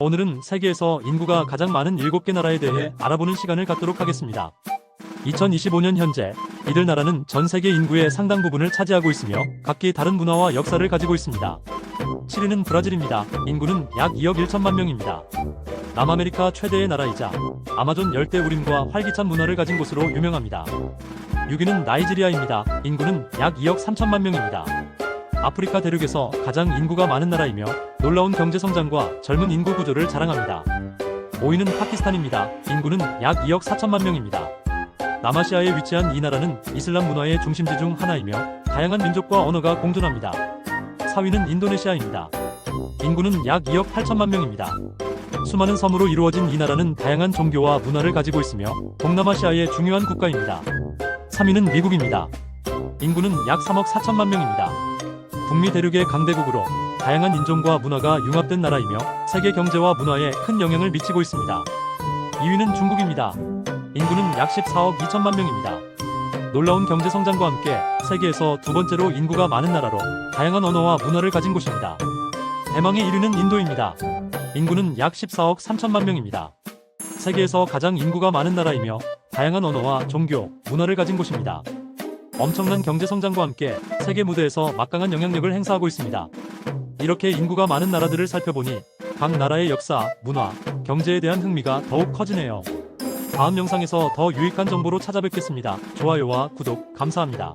오늘은 세계에서 인구가 가장 많은 7개 나라에 대해 알아보는 시간을 갖도록 하겠습니다. 2025년 현재 이들 나라는 전 세계 인구의 상당 부분을 차지하고 있으며 각기 다른 문화와 역사를 가지고 있습니다. 7위는 브라질입니다. 인구는 약 2억 1천만 명입니다. 남아메리카 최대의 나라이자 아마존 열대 우림과 활기찬 문화를 가진 곳으로 유명합니다. 6위는 나이지리아입니다. 인구는 약 2억 3천만 명입니다. 아프리카 대륙에서 가장 인구가 많은 나라이며 놀라운 경제 성장과 젊은 인구 구조를 자랑합니다. 5위는 파키스탄입니다. 인구는 약 2억 4천만 명입니다. 남아시아에 위치한 이 나라는 이슬람 문화의 중심지 중 하나이며 다양한 민족과 언어가 공존합니다. 4위는 인도네시아입니다. 인구는 약 2억 8천만 명입니다. 수많은 섬으로 이루어진 이 나라는 다양한 종교와 문화를 가지고 있으며 동남아시아의 중요한 국가입니다. 3위는 미국입니다. 인구는 약 3억 4천만 명입니다. 북미 대륙의 강대국으로 다양한 인종과 문화가 융합된 나라이며 세계 경제와 문화에 큰 영향을 미치고 있습니다. 2위는 중국입니다. 인구는 약 14억 2천만 명입니다. 놀라운 경제 성장과 함께 세계에서 두 번째로 인구가 많은 나라로 다양한 언어와 문화를 가진 곳입니다. 대망의 1위는 인도입니다. 인구는 약 14억 3천만 명입니다. 세계에서 가장 인구가 많은 나라이며 다양한 언어와 종교, 문화를 가진 곳입니다. 엄청난 경제 성장과 함께 세계 무대에서 막강한 영향력을 행사하고 있습니다. 이렇게 인구가 많은 나라들을 살펴보니 각 나라의 역사, 문화, 경제에 대한 흥미가 더욱 커지네요. 다음 영상에서 더 유익한 정보로 찾아뵙겠습니다. 좋아요와 구독 감사합니다.